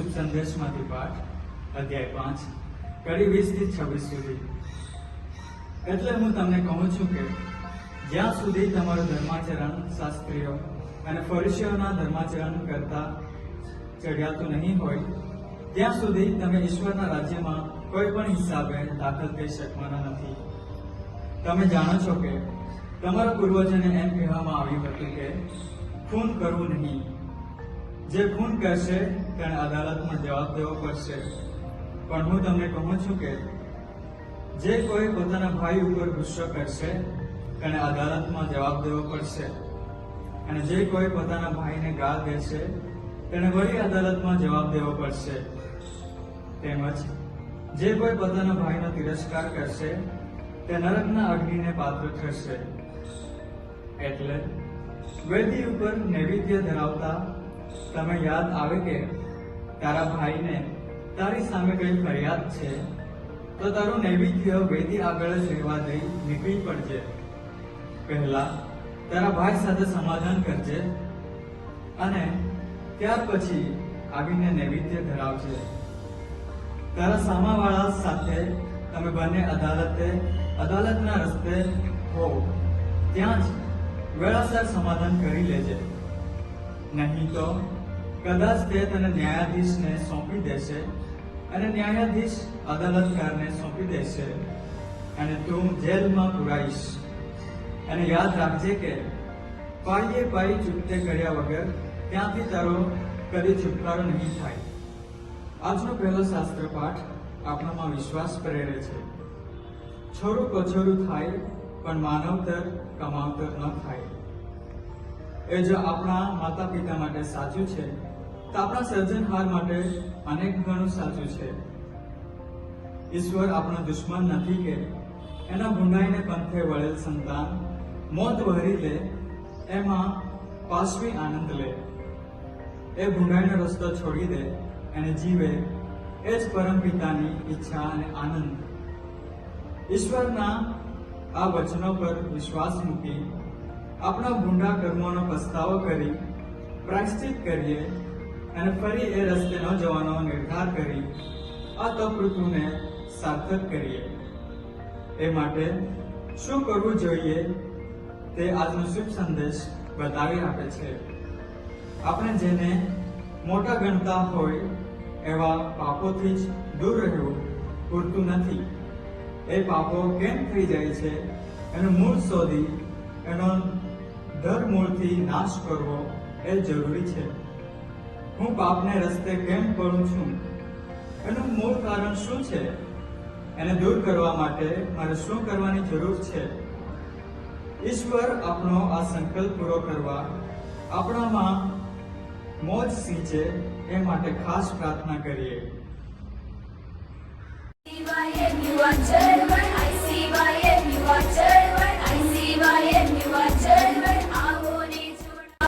સંદેશમાંથી પાઠ, અધ્યાય પાંચ, કડી વીસથી છવ્વીસ સુધી. એટલે હું તમને કહું છું કે, જ્યાં સુધી તમારું ધર્માચરણ શાસ્ત્રીઓ અને ફરીશીઓના ધર્માચરણ કરતા ચઢિયાતું નહીં હોય, ત્યાં સુધી તમે ઈશ્વરના રાજ્યમાં કોઈ પણ હિસાબે દાખલ થઈ શકવાના નથી. તમે જાણો છો કે, તમારા પૂર્વજોને એમ કહેવામાં આવ્યું હતું કે, ખૂન કરવું નહીં. જે ખૂન કરશે તેણે અદાલતમાં જવાબ દેવો પડશે. પણ હું તમને કહું છું કે, જે કોઈ પોતાના ભાઈ ઉપર ગુસ્સો કરશે, તેણે અદાલતમાં જવાબ દેવો પડશે. અને જે કોઈ પોતાના ભાઈને ગાળ દેશે, તેણે વળી અદાલતમાં જવાબ દેવો પડશે. તેમજ, જે કોઈ પોતાના ભાઈનો તિરસ્કાર કરશે, તે નરકના અગ્નિને પાત્ર ઠરશે. એટલે, વેદી ઉપર નૈવેદ્ય ધરાવતા તમે યાદ આવે કે તારા ભાઈને તારી સામે કઈ ફરિયાદ છે? તો તારું નૈવેદ્ય વેદી આગળ જ રહેવા દઈ નીકળી પડજે. પહેલા તારા ભાઈ સાથે સમાધાન કરજે અને ત્યાર પછી આવીને નૈવેદ્ય ધરાવજે. તારા સામાવાળા સાથે તમે બંને અદાલતે, અદાલતના રસ્તે હો ત્યાં જ વેળાસર સમાધાન કરી લેજે. નહીં તો કદાચ તે તને ન્યાયાધીશને સોંપી દેશે અને ન્યાયાધીશ અદાલતકારને સોંપી દેશે અને તું જેલમાં પુરાઈશ. અને યાદ રાખજે કે પાઈએ પાઈ ચૂકતે કર્યા વગર ત્યાંથી તારો કદી છુટકારો નહીં થાય. આજનો પહેલો શાસ્ત્ર પાઠ આપણામાં વિશ્વાસ પ્રેરે છે. છોરું કછોરું થાય, પણ માનવતર કમાવતર ન થાય. એ જો આપણા માતા પિતા માટે સાચું છે તો આપણા સર્જનહાર માટે અનેક ગણું સાચું છે. ઈશ્વર આપણો દુશ્મન નથી કે એના ભૂંડાઈને પંથે વળેલ સંતાન મોત વહરી લે, એમાં પાશવી આનંદ લે. એ ભૂંડાઈનો રસ્તો છોડી દે અને જીવે, એ જ પરમ પિતાની ઈચ્છા અને આનંદ. ઈશ્વરના આ વચનો પર વિશ્વાસ મૂકી આપણા ભૂંડા કર્મોનો પસ્તાવો કરી, પ્રાયશ્ચિત કરીએ અને ફરી એ રસ્તે ન જવાનો નિર્ધાર કરી, આ તપઋતુને સાર્થક કરીએ. એ માટે શું કરવું જોઈએ તે આજનો શુભ સંદેશ બતાવી આપે છે. આપણે જેને મોટા ગણતા હોય એવા પાપોથી જ દૂર રહેવું પૂરતું નથી. એ પાપો કેમ થઈ જાય છે એનું મૂળ શોધી એનો દર મૂળથી નાશ કરવો એ જરૂરી છે. હું પાપને રસ્તે કેમ પડું છું? એનું મૂળ કારણ શું છે? એને દૂર કરવા માટે મારે શું કરવાની જરૂર છે? ઈશ્વર આપણો આ સંકલ્પ પૂરો કરવા આપણામાં મોજ સિંચે એ માટે ખાસ પ્રાર્થના કરીએ.